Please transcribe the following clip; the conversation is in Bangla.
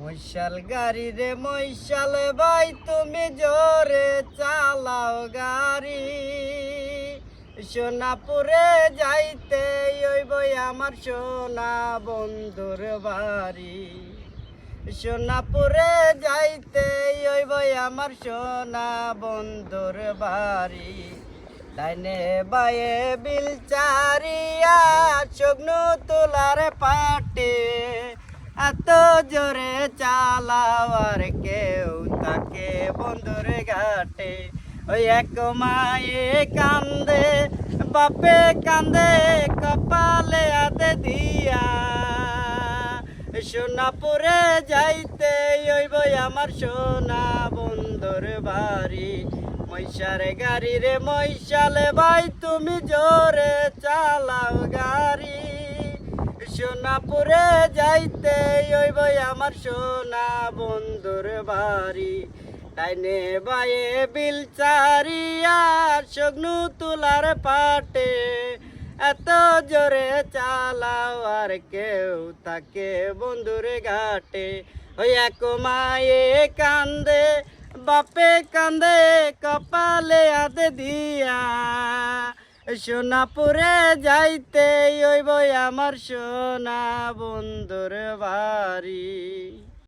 মৈশাল গাড়ি রে মৈশাল ভাই, তুমি জোরে চালাও গাড়ি। সোনাপুরে যাইতে ওইব আমার সোনা বন্ধুর বাড়ি। সোনাপুরে যাইতে ওইব আমার সোনা বন্ধুর বাড়ি। ডাইনে বায়ে বিল চারিয়া সগ্নু তোলার পাটে এত জোরে চালাওয়ার কেউ তাকে বন্ধুর ঘাটে। ওই এক মায়ে কান্দে, বাপে কান্দে, কপালে হাতে দিয়া। সোনাপুরে যাইতে ওইব আমার সোনা বন্ধুর বাড়ি। মৈশার গাড়ি রে মৈশালে ভাই, তুমি জোরে চালাও গাড়ি সোনাপুরে যাইতে ওইব আমার সোনা বন্ধুর বাড়ি। ডাইনে বায়ে বিল চারিয়া সগ্নু তুলার পাটে। এত জোরে চালাও আর কেউ তাকে বন্ধুর ঘাটে। ওই এক মায়ে কান্দে, বাপে কান্দে, কপালে হাতে দিয়া। সোনাপুরে যাইতে ওইব আমার সোনা বন্ধুর বাড়ি।